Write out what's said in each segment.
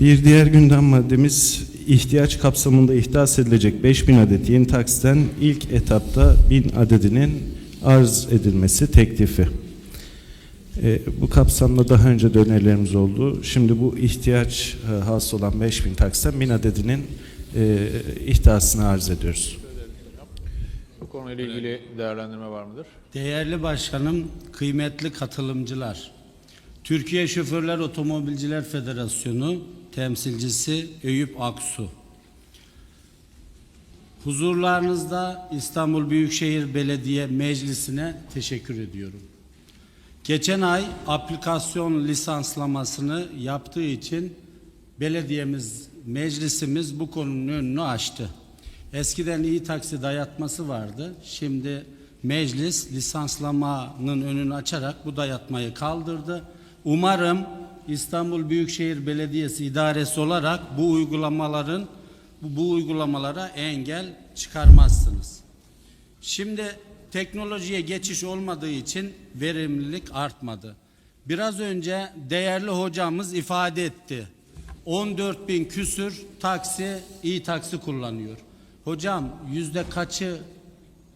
Bir diğer gündem maddemiz ihtiyaç kapsamında ihdas edilecek 5000 adet yeni taksiden ilk etapta 1000 adedinin arz edilmesi teklifi. E, bu kapsamda daha önce de önerilerimiz oldu. Şimdi bu ihtiyaç e, hasıl olan 5000 taksiden 1000 adedinin e, ihdasını arz ediyoruz. Bu konuyla ilgili değerlendirme var mıdır? Değerli başkanım, kıymetli katılımcılar. Türkiye Şoförler Otomobilciler Federasyonu temsilcisi Eyüp Aksu. Huzurlarınızda İstanbul Büyükşehir Belediye Meclisi'ne teşekkür ediyorum. Geçen ay aplikasyon lisanslamasını yaptığı için belediyemiz, meclisimiz bu konunun önünü açtı. Eskiden iyi taksi dayatması vardı. Şimdi meclis lisanslamanın önünü açarak bu dayatmayı kaldırdı. Umarım İstanbul Büyükşehir Belediyesi idaresi olarak bu uygulamaların bu, uygulamalara engel çıkarmazsınız. Şimdi teknolojiye geçiş olmadığı için verimlilik artmadı. Biraz önce değerli hocamız ifade etti. 14 bin küsür taksi, iyi taksi kullanıyor. Hocam yüzde kaçı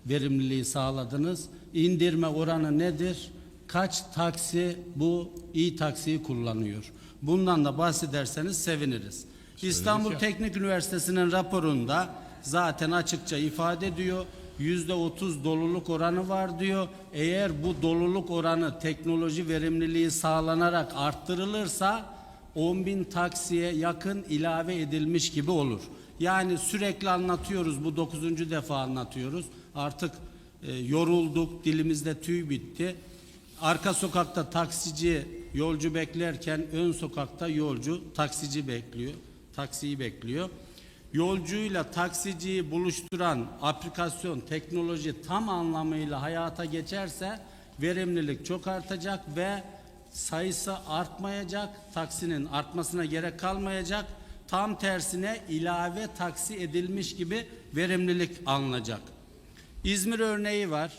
verimliliği sağladınız? İndirme oranı nedir? Kaç taksi bu iyi taksiyi kullanıyor? Bundan da bahsederseniz seviniriz. İstanbul Teknik Üniversitesi'nin raporunda zaten açıkça ifade ediyor. Yüzde otuz doluluk oranı var diyor. Eğer bu doluluk oranı teknoloji verimliliği sağlanarak arttırılırsa 10 bin taksiye yakın ilave edilmiş gibi olur. Yani sürekli anlatıyoruz bu dokuzuncu defa anlatıyoruz. Artık e, yorulduk dilimizde tüy bitti. Arka sokakta taksici yolcu beklerken ön sokakta yolcu taksici bekliyor. Taksiyi bekliyor. Yolcuyla taksiciyi buluşturan aplikasyon, teknoloji tam anlamıyla hayata geçerse verimlilik çok artacak ve sayısı artmayacak, taksinin artmasına gerek kalmayacak. Tam tersine ilave taksi edilmiş gibi verimlilik alınacak. İzmir örneği var.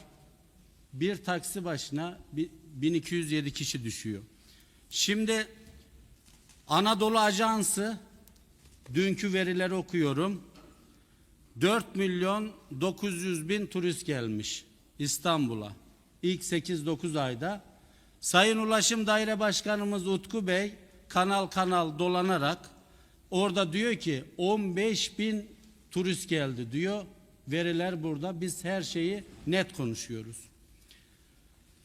Bir taksi başına bi- 1207 kişi düşüyor. Şimdi Anadolu Ajansı dünkü verileri okuyorum. 4 milyon 900 bin turist gelmiş İstanbul'a. İlk 8-9 ayda. Sayın Ulaşım Daire Başkanımız Utku Bey kanal kanal dolanarak orada diyor ki 15 bin turist geldi diyor. Veriler burada. Biz her şeyi net konuşuyoruz.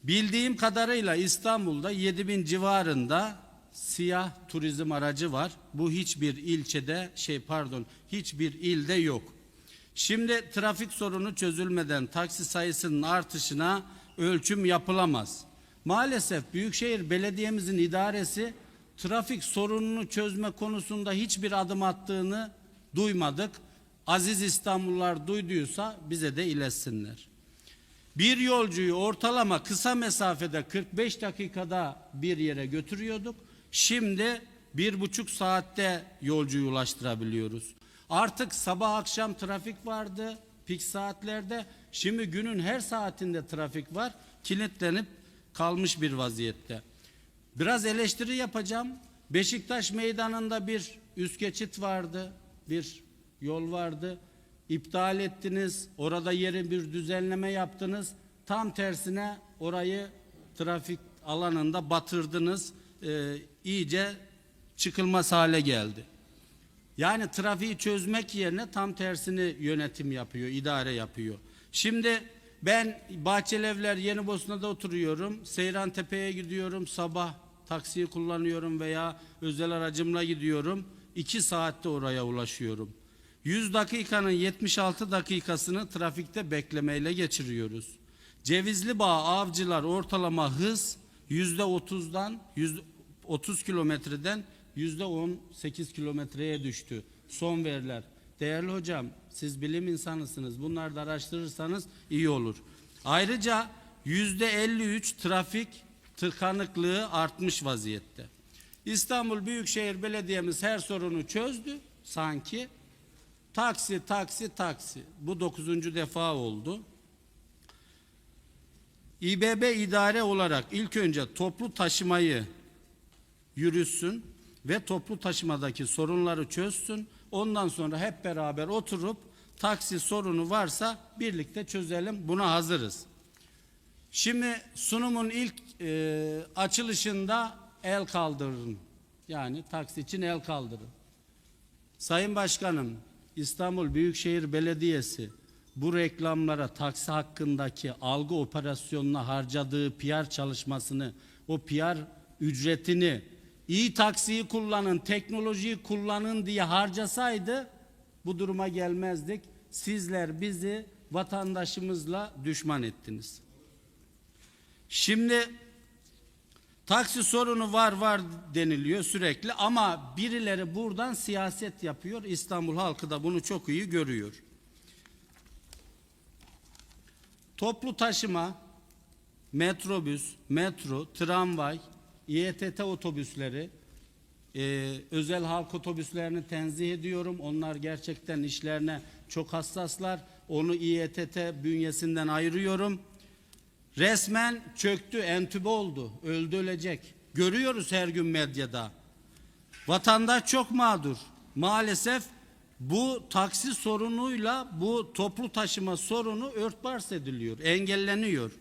Bildiğim kadarıyla İstanbul'da 7000 civarında siyah turizm aracı var. Bu hiçbir ilçede şey pardon hiçbir ilde yok. Şimdi trafik sorunu çözülmeden taksi sayısının artışına ölçüm yapılamaz. Maalesef Büyükşehir Belediye'mizin idaresi trafik sorununu çözme konusunda hiçbir adım attığını duymadık. Aziz İstanbullular duyduysa bize de iletsinler. Bir yolcuyu ortalama kısa mesafede 45 dakikada bir yere götürüyorduk. Şimdi bir buçuk saatte yolcuyu ulaştırabiliyoruz. Artık sabah akşam trafik vardı pik saatlerde. Şimdi günün her saatinde trafik var. Kilitlenip kalmış bir vaziyette. Biraz eleştiri yapacağım. Beşiktaş meydanında bir üst geçit vardı. Bir yol vardı. İptal ettiniz. Orada yeri bir düzenleme yaptınız. Tam tersine orayı trafik alanında batırdınız. Ee, iyice çıkılmaz hale geldi. Yani trafiği çözmek yerine tam tersini yönetim yapıyor, idare yapıyor. Şimdi ben Bahçelievler Yeni Bosna'da oturuyorum. Seyran Tepe'ye gidiyorum. Sabah taksiyi kullanıyorum veya özel aracımla gidiyorum. İki saatte oraya ulaşıyorum. 100 dakikanın 76 dakikasını trafikte beklemeyle geçiriyoruz. Cevizli Bağ avcılar ortalama hız yüzde 30'dan 30 kilometreden yüzde 18 kilometreye düştü. Son veriler. Değerli hocam siz bilim insanısınız. Bunları da araştırırsanız iyi olur. Ayrıca yüzde 53 trafik tıkanıklığı artmış vaziyette. İstanbul Büyükşehir Belediye'miz her sorunu çözdü sanki. Taksi, taksi, taksi. Bu dokuzuncu defa oldu. İBB idare olarak ilk önce toplu taşımayı yürütsün ve toplu taşımadaki sorunları çözsün. Ondan sonra hep beraber oturup taksi sorunu varsa birlikte çözelim. Buna hazırız. Şimdi sunumun ilk e, açılışında el kaldırın. Yani taksi için el kaldırın. Sayın Başkanım, İstanbul Büyükşehir Belediyesi bu reklamlara taksi hakkındaki algı operasyonuna harcadığı PR çalışmasını, o PR ücretini iyi taksiyi kullanın, teknolojiyi kullanın diye harcasaydı bu duruma gelmezdik. Sizler bizi vatandaşımızla düşman ettiniz. Şimdi taksi sorunu var var deniliyor sürekli ama birileri buradan siyaset yapıyor. İstanbul halkı da bunu çok iyi görüyor. Toplu taşıma, metrobüs, metro, tramvay, İETT otobüsleri, e, özel halk otobüslerini tenzih ediyorum. Onlar gerçekten işlerine çok hassaslar. Onu İETT bünyesinden ayırıyorum. Resmen çöktü, entübe oldu, öldü ölecek. Görüyoruz her gün medyada. Vatandaş çok mağdur. Maalesef bu taksi sorunuyla bu toplu taşıma sorunu örtbas ediliyor, engelleniyor.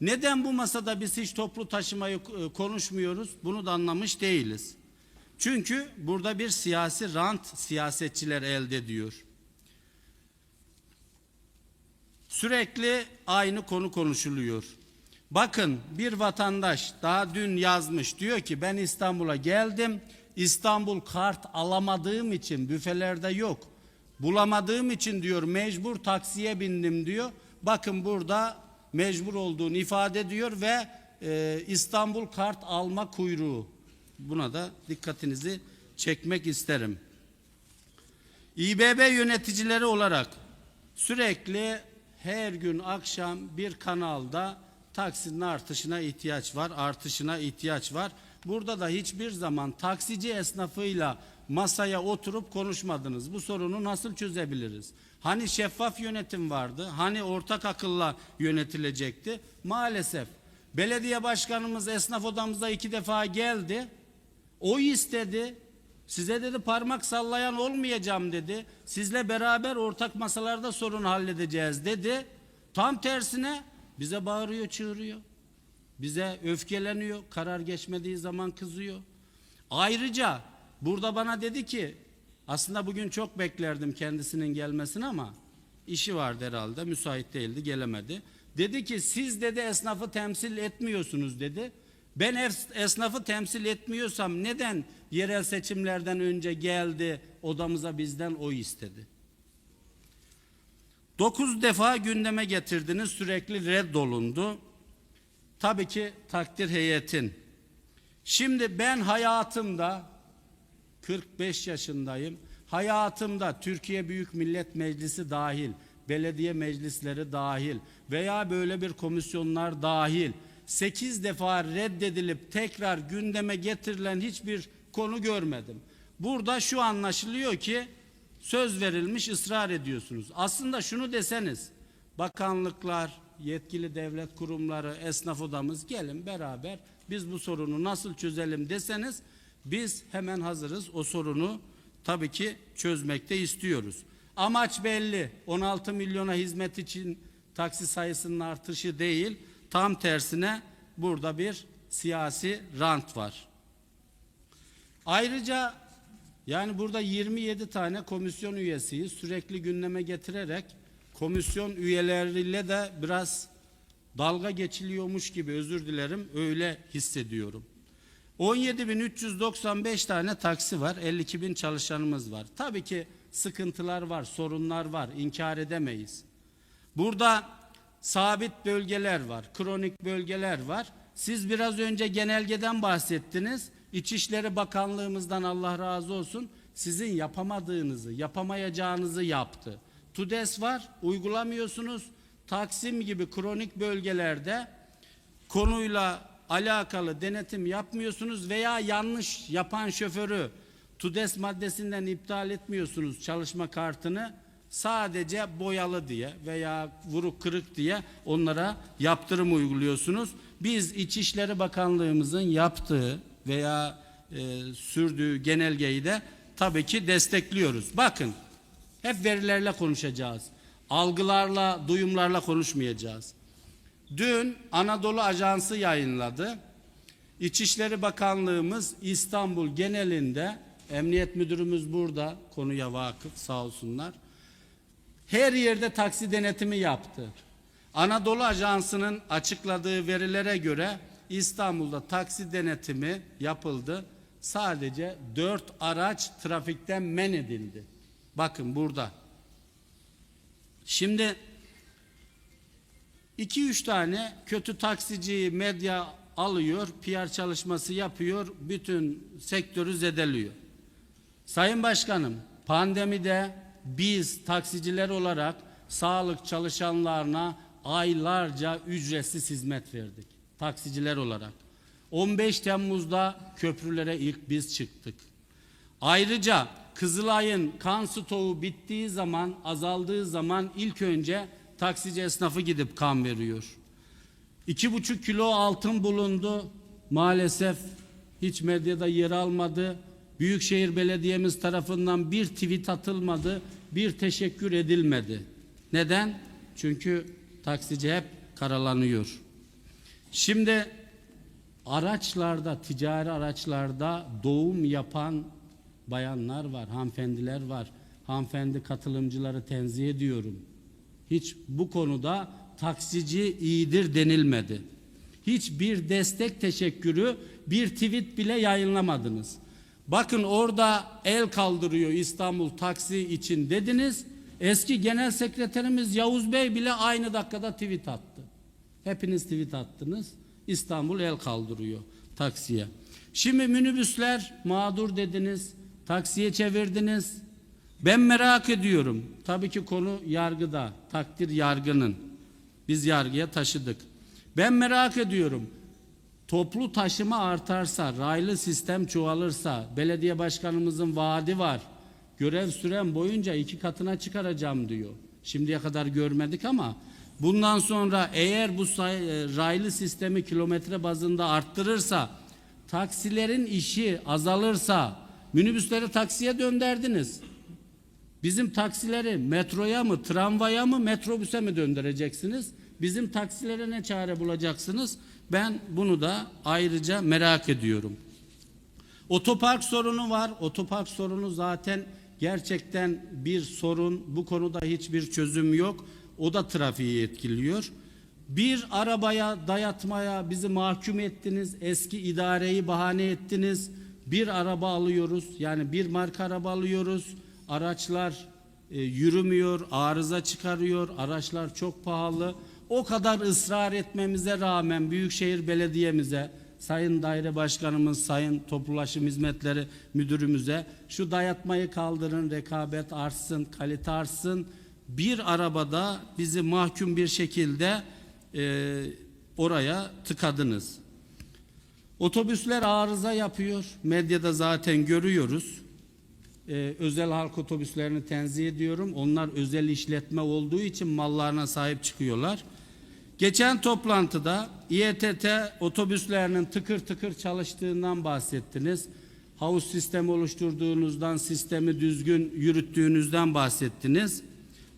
Neden bu masada biz hiç toplu taşımayı e, konuşmuyoruz? Bunu da anlamış değiliz. Çünkü burada bir siyasi rant siyasetçiler elde ediyor. Sürekli aynı konu konuşuluyor. Bakın bir vatandaş daha dün yazmış diyor ki ben İstanbul'a geldim. İstanbul kart alamadığım için büfelerde yok. Bulamadığım için diyor mecbur taksiye bindim diyor. Bakın burada mecbur olduğunu ifade ediyor ve e, İstanbul kart alma kuyruğu. Buna da dikkatinizi çekmek isterim. İBB yöneticileri olarak sürekli her gün akşam bir kanalda taksinin artışına ihtiyaç var, artışına ihtiyaç var. Burada da hiçbir zaman taksici esnafıyla masaya oturup konuşmadınız. Bu sorunu nasıl çözebiliriz? Hani şeffaf yönetim vardı, hani ortak akılla yönetilecekti. Maalesef belediye başkanımız esnaf odamıza iki defa geldi. Oy istedi. Size dedi parmak sallayan olmayacağım dedi. Sizle beraber ortak masalarda sorun halledeceğiz dedi. Tam tersine bize bağırıyor, çığırıyor. Bize öfkeleniyor, karar geçmediği zaman kızıyor. Ayrıca burada bana dedi ki aslında bugün çok beklerdim kendisinin gelmesini ama işi vardı herhalde, müsait değildi, gelemedi. Dedi ki siz dedi esnafı temsil etmiyorsunuz dedi. Ben es- esnafı temsil etmiyorsam neden yerel seçimlerden önce geldi odamıza bizden oy istedi? Dokuz defa gündeme getirdiniz sürekli reddolundu. Tabii ki takdir heyetin. Şimdi ben hayatımda 45 yaşındayım. Hayatımda Türkiye Büyük Millet Meclisi dahil, belediye meclisleri dahil veya böyle bir komisyonlar dahil 8 defa reddedilip tekrar gündeme getirilen hiçbir konu görmedim. Burada şu anlaşılıyor ki söz verilmiş ısrar ediyorsunuz. Aslında şunu deseniz bakanlıklar, yetkili devlet kurumları, esnaf odamız gelin beraber biz bu sorunu nasıl çözelim deseniz biz hemen hazırız o sorunu tabii ki çözmekte istiyoruz. Amaç belli 16 milyona hizmet için taksi sayısının artışı değil tam tersine burada bir siyasi rant var. Ayrıca yani burada 27 tane komisyon üyesiyi sürekli gündeme getirerek komisyon üyeleriyle de biraz dalga geçiliyormuş gibi özür dilerim öyle hissediyorum. 17.395 tane taksi var, 52 bin çalışanımız var. Tabii ki sıkıntılar var, sorunlar var, inkar edemeyiz. Burada sabit bölgeler var, kronik bölgeler var. Siz biraz önce genelgeden bahsettiniz. İçişleri Bakanlığımızdan Allah razı olsun sizin yapamadığınızı, yapamayacağınızı yaptı. TUDES var, uygulamıyorsunuz. Taksim gibi kronik bölgelerde konuyla alakalı denetim yapmıyorsunuz veya yanlış yapan şoförü TUDES maddesinden iptal etmiyorsunuz çalışma kartını sadece boyalı diye veya vuruk kırık diye onlara yaptırım uyguluyorsunuz. Biz İçişleri Bakanlığımızın yaptığı veya e, sürdüğü genelgeyi de tabii ki destekliyoruz. Bakın hep verilerle konuşacağız. Algılarla, duyumlarla konuşmayacağız. Dün Anadolu Ajansı yayınladı. İçişleri Bakanlığımız İstanbul genelinde, Emniyet Müdürümüz burada, konuya vakıf sağ olsunlar. Her yerde taksi denetimi yaptı. Anadolu Ajansı'nın açıkladığı verilere göre İstanbul'da taksi denetimi yapıldı. Sadece dört araç trafikten men edildi. Bakın burada. Şimdi 2-3 tane kötü taksiciyi medya alıyor, PR çalışması yapıyor, bütün sektörü zedeliyor. Sayın Başkanım, pandemide biz taksiciler olarak sağlık çalışanlarına aylarca ücretsiz hizmet verdik. Taksiciler olarak. 15 Temmuz'da köprülere ilk biz çıktık. Ayrıca Kızılay'ın kan stoğu bittiği zaman, azaldığı zaman ilk önce taksici esnafı gidip kan veriyor. İki buçuk kilo altın bulundu. Maalesef hiç medyada yer almadı. Büyükşehir Belediye'miz tarafından bir tweet atılmadı, bir teşekkür edilmedi. Neden? Çünkü taksici hep karalanıyor. Şimdi araçlarda, ticari araçlarda doğum yapan bayanlar var, hanımefendiler var. Hanımefendi katılımcıları tenzih ediyorum. Hiç bu konuda taksici iyidir denilmedi. Hiçbir destek teşekkürü, bir tweet bile yayınlamadınız. Bakın orada el kaldırıyor İstanbul taksi için dediniz. Eski genel sekreterimiz Yavuz Bey bile aynı dakikada tweet attı. Hepiniz tweet attınız. İstanbul el kaldırıyor taksiye. Şimdi minibüsler mağdur dediniz. Taksiye çevirdiniz. Ben merak ediyorum. Tabii ki konu yargıda. Takdir yargının. Biz yargıya taşıdık. Ben merak ediyorum. Toplu taşıma artarsa, raylı sistem çoğalırsa, belediye başkanımızın vaadi var. Görev süren boyunca iki katına çıkaracağım diyor. Şimdiye kadar görmedik ama bundan sonra eğer bu e, raylı sistemi kilometre bazında arttırırsa, taksilerin işi azalırsa, minibüsleri taksiye dönderdiniz. Bizim taksileri metroya mı, tramvaya mı, metrobüse mi döndüreceksiniz? Bizim taksilere ne çare bulacaksınız? Ben bunu da ayrıca merak ediyorum. Otopark sorunu var. Otopark sorunu zaten gerçekten bir sorun. Bu konuda hiçbir çözüm yok. O da trafiği etkiliyor. Bir arabaya dayatmaya bizi mahkum ettiniz. Eski idareyi bahane ettiniz. Bir araba alıyoruz. Yani bir marka araba alıyoruz. Araçlar e, yürümüyor, arıza çıkarıyor. Araçlar çok pahalı. O kadar ısrar etmemize rağmen Büyükşehir Belediye'mize, Sayın Daire Başkanımız, Sayın Toplulaşım Hizmetleri Müdürümüze şu dayatmayı kaldırın, rekabet artsın, kalite artsın. Bir arabada bizi mahkum bir şekilde e, oraya tıkadınız. Otobüsler arıza yapıyor. Medyada zaten görüyoruz. Ee, özel halk otobüslerini tenzih ediyorum. Onlar özel işletme olduğu için mallarına sahip çıkıyorlar. Geçen toplantıda İETT otobüslerinin tıkır tıkır çalıştığından bahsettiniz. Havuz sistemi oluşturduğunuzdan, sistemi düzgün yürüttüğünüzden bahsettiniz.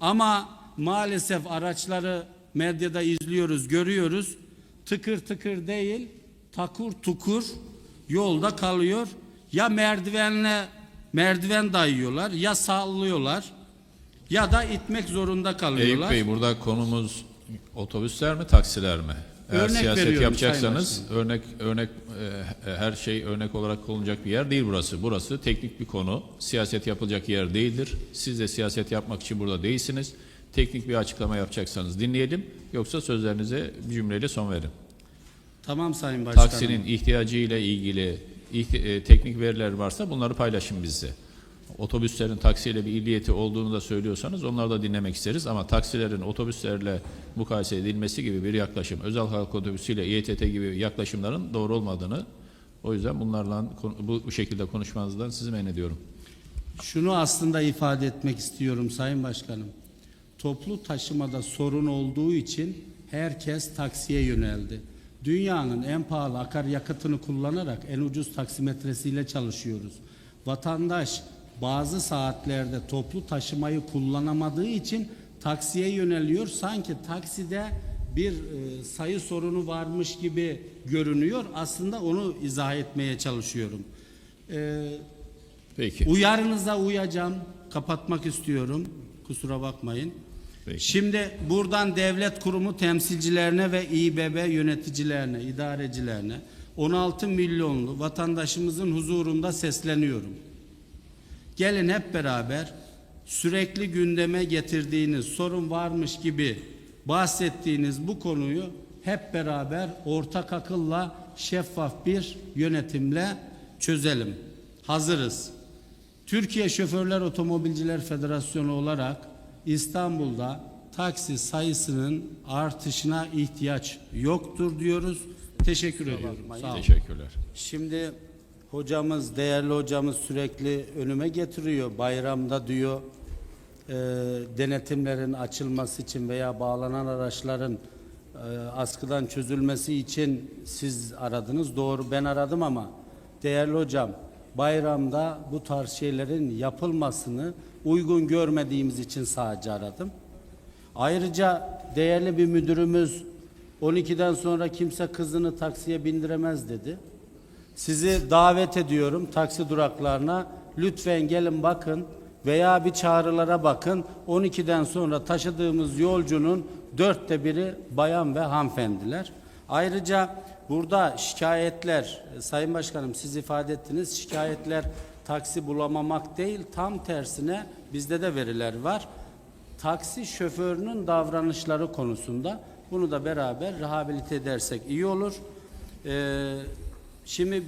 Ama maalesef araçları medyada izliyoruz, görüyoruz. Tıkır tıkır değil, takur tukur yolda kalıyor. Ya merdivenle merdiven dayıyorlar, ya sallıyorlar ya da itmek zorunda Eyüp kalıyorlar. Bey burada konumuz otobüsler mi taksiler mi? Eğer Örnek siyaset yapacaksanız örnek örnek e, her şey örnek olarak kullanılacak bir yer değil burası. Burası teknik bir konu. Siyaset yapılacak yer değildir. Siz de siyaset yapmak için burada değilsiniz. Teknik bir açıklama yapacaksanız dinleyelim. Yoksa sözlerinize bir cümleyle son verin. Tamam Sayın Başkanım. Taksinin ihtiyacı ile ilgili e, teknik veriler varsa bunları paylaşın bizle. Otobüslerin taksiyle bir illiyeti olduğunu da söylüyorsanız onları da dinlemek isteriz ama taksilerin otobüslerle mukayese edilmesi gibi bir yaklaşım, özel halk otobüsüyle İETT gibi yaklaşımların doğru olmadığını o yüzden bunlarla bu şekilde konuşmanızdan sizi men ediyorum. Şunu aslında ifade etmek istiyorum Sayın Başkanım. Toplu taşımada sorun olduğu için herkes taksiye yöneldi. Dünyanın en pahalı akaryakıtını kullanarak en ucuz taksimetresiyle çalışıyoruz. Vatandaş bazı saatlerde toplu taşımayı kullanamadığı için taksiye yöneliyor. Sanki takside bir e, sayı sorunu varmış gibi görünüyor. Aslında onu izah etmeye çalışıyorum. E, Peki. Uyarınıza uyacağım. Kapatmak istiyorum. Kusura bakmayın. Peki. Şimdi buradan devlet kurumu temsilcilerine ve İBB yöneticilerine, idarecilerine 16 milyonlu vatandaşımızın huzurunda sesleniyorum. Gelin hep beraber sürekli gündeme getirdiğiniz sorun varmış gibi bahsettiğiniz bu konuyu hep beraber ortak akılla şeffaf bir yönetimle çözelim. Hazırız. Türkiye Şoförler Otomobilciler Federasyonu olarak İstanbul'da taksi sayısının artışına ihtiyaç yoktur diyoruz. Teşekkür ediyorum. Sağ olun. Teşekkürler. Şimdi hocamız, değerli hocamız sürekli önüme getiriyor. Bayramda diyor e, denetimlerin açılması için veya bağlanan araçların e, askıdan çözülmesi için siz aradınız. Doğru ben aradım ama değerli hocam bayramda bu tarz şeylerin yapılmasını uygun görmediğimiz için sadece aradım. Ayrıca değerli bir müdürümüz 12'den sonra kimse kızını taksiye bindiremez dedi. Sizi davet ediyorum taksi duraklarına. Lütfen gelin bakın veya bir çağrılara bakın. 12'den sonra taşıdığımız yolcunun dörtte biri bayan ve hanımefendiler. Ayrıca burada şikayetler, e, Sayın Başkanım siz ifade ettiniz, şikayetler taksi bulamamak değil, tam tersine bizde de veriler var taksi şoförünün davranışları konusunda bunu da beraber rehabilite edersek iyi olur. Ee, şimdi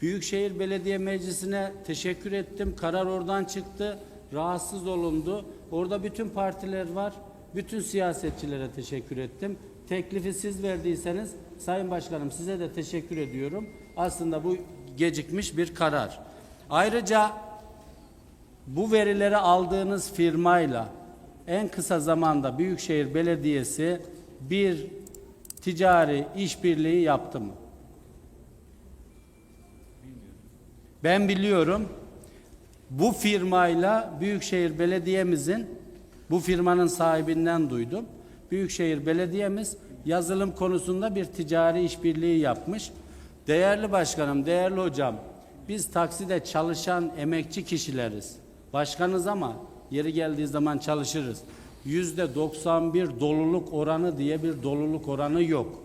Büyükşehir Belediye Meclisi'ne teşekkür ettim. Karar oradan çıktı. Rahatsız olundu. Orada bütün partiler var. Bütün siyasetçilere teşekkür ettim. Teklifi siz verdiyseniz Sayın Başkanım size de teşekkür ediyorum. Aslında bu gecikmiş bir karar. Ayrıca bu verileri aldığınız firmayla en kısa zamanda Büyükşehir Belediyesi bir ticari işbirliği yaptı mı? Ben biliyorum. Bu firmayla Büyükşehir Belediye'mizin bu firmanın sahibinden duydum. Büyükşehir Belediye'miz yazılım konusunda bir ticari işbirliği yapmış. Değerli başkanım, değerli hocam, biz takside çalışan emekçi kişileriz. Başkanız ama yeri geldiği zaman çalışırız. Yüzde 91 doluluk oranı diye bir doluluk oranı yok.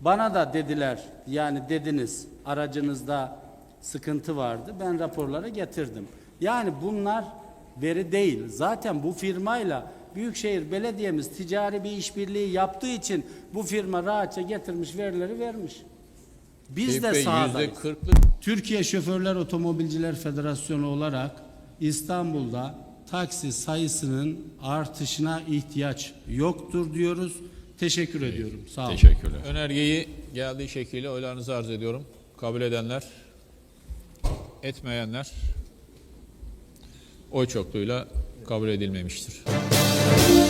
Bana da dediler yani dediniz aracınızda sıkıntı vardı. Ben raporları getirdim. Yani bunlar veri değil. Zaten bu firmayla Büyükşehir Belediye'miz ticari bir işbirliği yaptığı için bu firma rahatça getirmiş verileri vermiş. Biz Eyüp de Bey, sahadayız. Türkiye Şoförler Otomobilciler Federasyonu olarak İstanbul'da taksi sayısının artışına ihtiyaç yoktur diyoruz. Teşekkür ediyorum. Sağ olun. Teşekkürler. Önergeyi geldiği şekliyle oylarınızı arz ediyorum. Kabul edenler, etmeyenler oy çokluğuyla kabul edilmemiştir. Thank you.